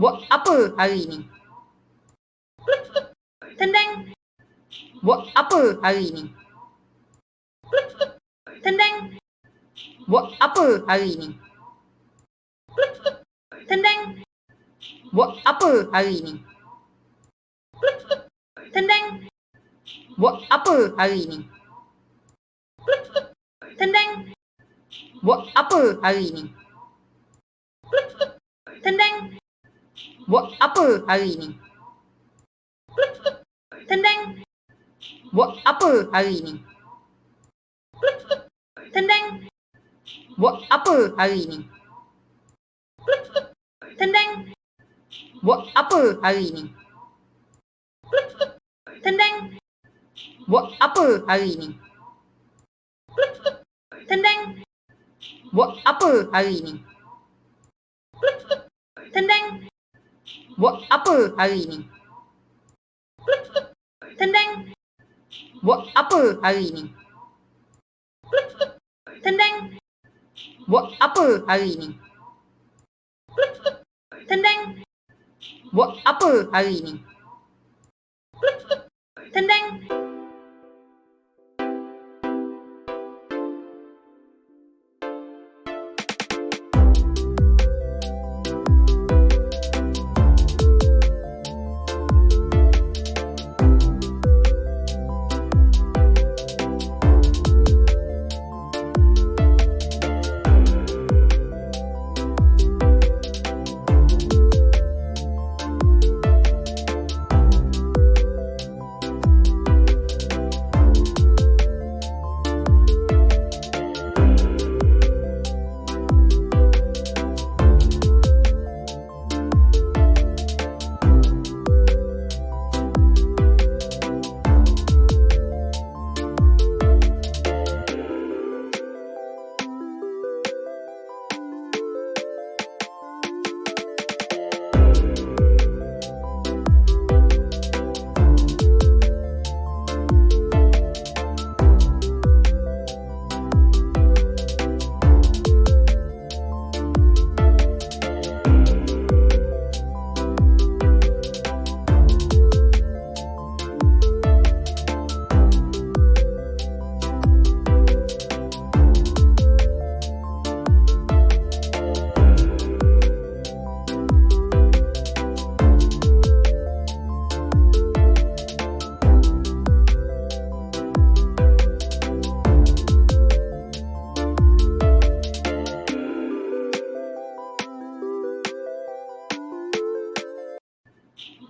Buat apa hari ni? Tendang. Buat apa hari ni? Tendang. Buat apa hari ni? Tendang. Buat apa hari ni? Tendang. Buat apa hari ni? Tendang. Buat apa hari ni? Tendang. Buat apa hari ni? Tendang. Buat apa hari ni? Tendang. Buat apa hari ni? Tendang. Buat apa hari ni? Tendang. Buat apa hari ni? Tendang. Buat apa hari ni? Tendang. Buat apa hari ni? Tendang. Buat apa hari ni? Tendang. Buat apa hari ni? Tendang. Buat apa hari ni?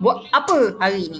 Buat apa hari ni?